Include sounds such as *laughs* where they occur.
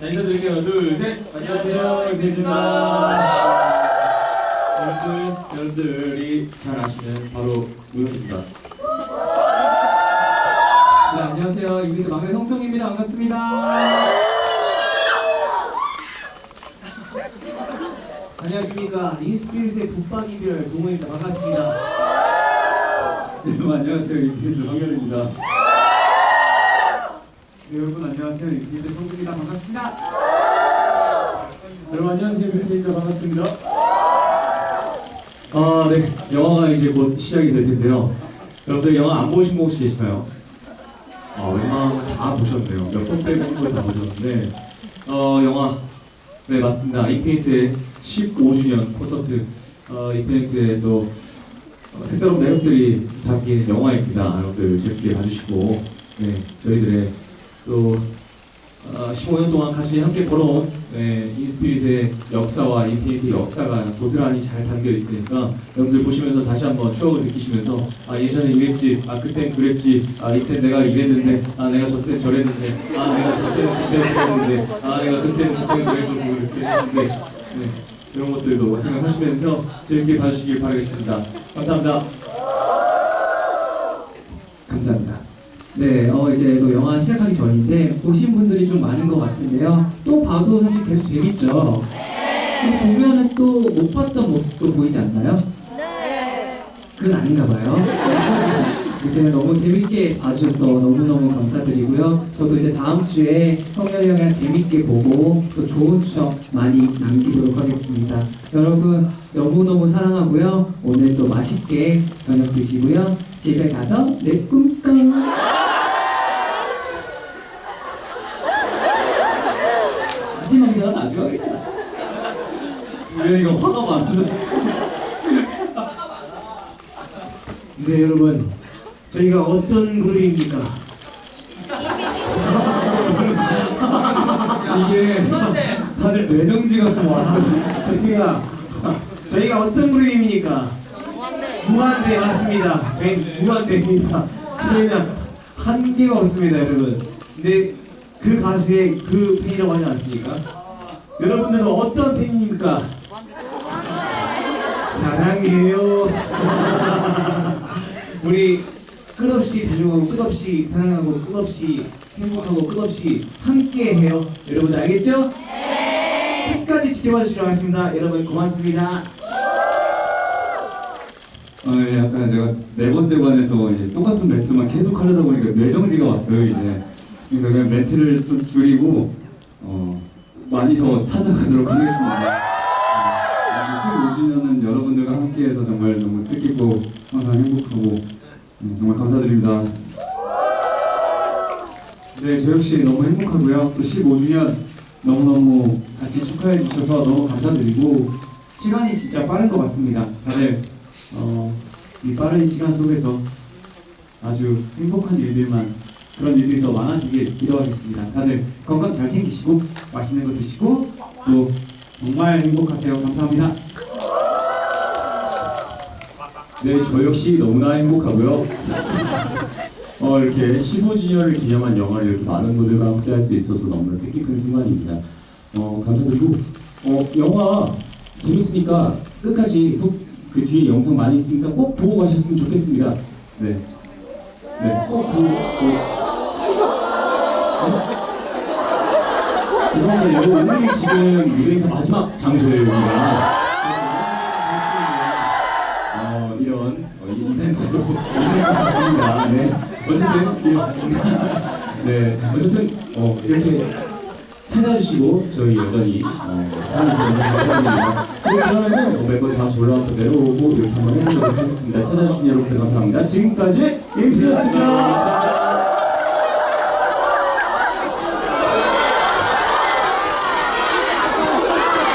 자, 인사드릴게요. 둘, 셋. 안녕하세요. 임필입니다 여러분, 여러분들이 잘 아시는 바로 우영입니다. 네, 안녕하세요. 이비드 막내 성종입니다. 반갑습니다. 안녕하십니까. 인스피릿의 북방 이별 동호입니다. 반갑습니다. 네, 여러분, 안녕하세요. 이비드 황열입니다. 네, 여러분 안녕하세요 인스피릿의 성준입니다 반갑습니다 여러분 안녕하세요. 이피드입니다. 반갑습니다. 아, 네. 영화가 이제 곧 시작이 될 텐데요. 여러분들 영화 안 보신 분 혹시 계시나요? 아, 웬만하면 다 보셨네요. 몇 번 빼고 한번다 보셨는데, 어, 영화. 네, 맞습니다. 인피니트의 15주년 콘서트. 어, 인피니트의 또 어, 색다른 매력들이 담긴 영화입니다. 여러분들 재밌게 봐주시고, 네, 저희들의 또 어, 15년 동안 같이 함께 걸어온 네, 인스피릿의 역사와 인피니티 역사가 고스란히 잘 담겨 있으니까 여러분들 보시면서 다시 한번 추억을 느끼시면서 아 예전에 이랬지, 아 그땐 그랬지, 아 이땐 내가 이랬는데, 아 내가 저땐 저랬는데, 아 내가 저땐 그때 그랬는데, 아 내가 그땐 그때 그래도 이렇게 했는데, 네, 이런 것들도 생각하시면서 재밌게 봐주시길 바라겠습니다. 감사합니다. 감사합니다. 네, 어, 이제 또 영화 시작하기 전인데 보신 분들이 좀 많은 것 같은데요. 또 봐도 사실 계속 재밌죠. 또 보면은 또 못 봤던 모습도 보이지 않나요? 네. 그건 아닌가 봐요. 이때는 너무 재밌게 봐주셔서 너무너무 감사드리고요. 저도 이제 다음 주에 형렬이 형이랑 재밌게 보고 또 좋은 추억 많이 남기도록 하겠습니다. 여러분 너무너무 사랑하고요. 오늘 또 맛있게 저녁 드시고요. 집에 가서 내 꿈꿔. 마지막이잖아, 마지막이잖아. 왜 이거 화가 많아서 네 여러분 저희가 어떤 그룹입니까? 이게 다들 뇌정지가 좀 왔어요. 저희가 저희가 어떤 그룹입니까? 무한대 맞습니다. 저희 무한대입니다. 저희는 한계가 없습니다 여러분. 근데 그 가수의 그 팬이라고 하지 않습니까? 여러분들은 어떤 팬입니까? 사랑해요. *laughs* 우리 끝없이 달려가고 끝없이 사랑하고 끝없이 행복하고 끝없이 함께해요. 여러분 알겠죠? 네. 끝까지 지켜봐 주시러 하겠습니다. 여러분 고맙습니다. 어, 예, 약간 제가 네 번째 관에서 이제 똑같은 멘트만 계속 하려다 보니까 뇌정지가 왔어요 이제. 그래서 그냥 멘트를 좀 줄이고 어, 많이 더 찾아가도록 하겠습니다. 어, 15주년은 여러분들과 함께해서 정말 너무 뜻깊고 항상 행복하고 음, 정말 감사드립니다. 네, 저 역시 너무 행복하고요. 또 15주년 너무너무 같이 축하해 주셔서 너무 감사드리고 시간이 진짜 빠른 것 같습니다. 다들 어, 이 빠른 시간 속에서 아주 행복한 일들만 그런 일들이 더 많아지길 기도하겠습니다. 다들 건강 잘 챙기시고 맛있는 거 드시고 또 정말 행복하세요. 감사합니다. 네, 저 역시 너무나 행복하고요. 어, 이렇게 15주년을 기념한 영화를 이렇게 많은 분들과 함께 할 수 있어서 너무나 뜻깊은 순간입니다. 어, 감사드리고, 어, 영화 재밌으니까 끝까지 후- 그 뒤에 영상 많이 있으니까 꼭 보고 가셨으면 좋겠습니다. 네. 네, 꼭 보고. 꼭. 네? 죄송합니다. 이거 오늘 지금 무대에서 마지막 장소입니다. 어, 어쨌든 이- 네 어쨌든 어, 이렇게 찾아주시고 저희 여전히 어, 사랑해 주셔서 감사드립니다. 지금 그러면은 어, 멤버 다 올라와서 내려오고 이렇게 한번 해보도록 하겠습니다. 찾아주신 여러분들 감사합니다. 지금까지 임피였습니다.